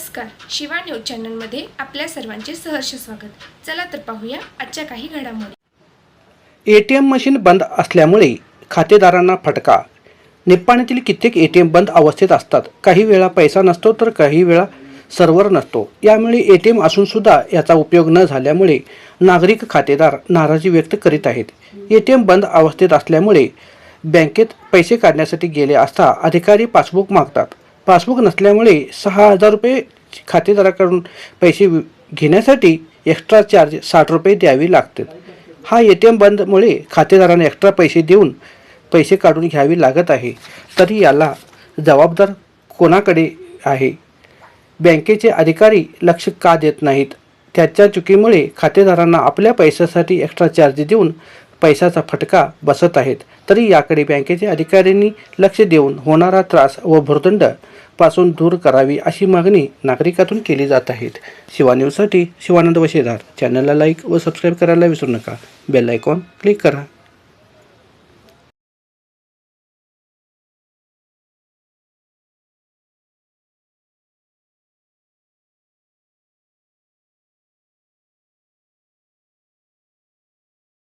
Shiva news चॅनलमध्ये आपल्या सर्वांचे सहर्ष स्वागत. चला तर पाहूया आजच्या काही घडामोडी. ए टी एम मशीन बंद असल्यामुळे खातेदारांना फटका. निप्पाण्यातील कित्येक ए टी एम बंद अवस्थेत असतात. काही वेळा पैसा नसतो तर काही वेळा सर्व्हर नसतो. यामुळे ए टी एम असूनसुद्धा याचा उपयोग न झाल्यामुळे नागरिक खातेदार नाराजी व्यक्त करीत आहेत. ए टी एम बंद अवस्थेत असल्यामुळे बँकेत पैसे काढण्यासाठी गेले असता अधिकारी पासबुक मागतात. पासबुक नसल्यामुळे सहा हजार रुपये खातेदाराकडून पैसे घेण्यासाठी एक्स्ट्रा चार्ज साठ रुपये द्यावे लागतात हा ए टी एम बंदमुळे खातेदारांना एक्स्ट्रा पैसे देऊन पैसे काढून घ्यावे लागत आहे. तरी याला जबाबदार कोणाकडे आहे? बँकेचे अधिकारी लक्ष का देत नाहीत? त्याच्या चुकीमुळे खातेदारांना आपल्या पैशासाठी एक्स्ट्रा चार्ज देऊन पैशाचा फटका बसत आहेत. तरी याकडे बँकेचे अधिकाऱ्यांनी लक्ष देऊन होणारा त्रास व भुर्दंडपासून दूर करावी अशी मागणी नागरिकातून केली जात आहेत शिवा न्यूजसाठी शिवानंद वशेदार. चॅनलला लाईक व सबस्क्राईब करायला विसरू नका. बेल आयकॉन क्लिक करा.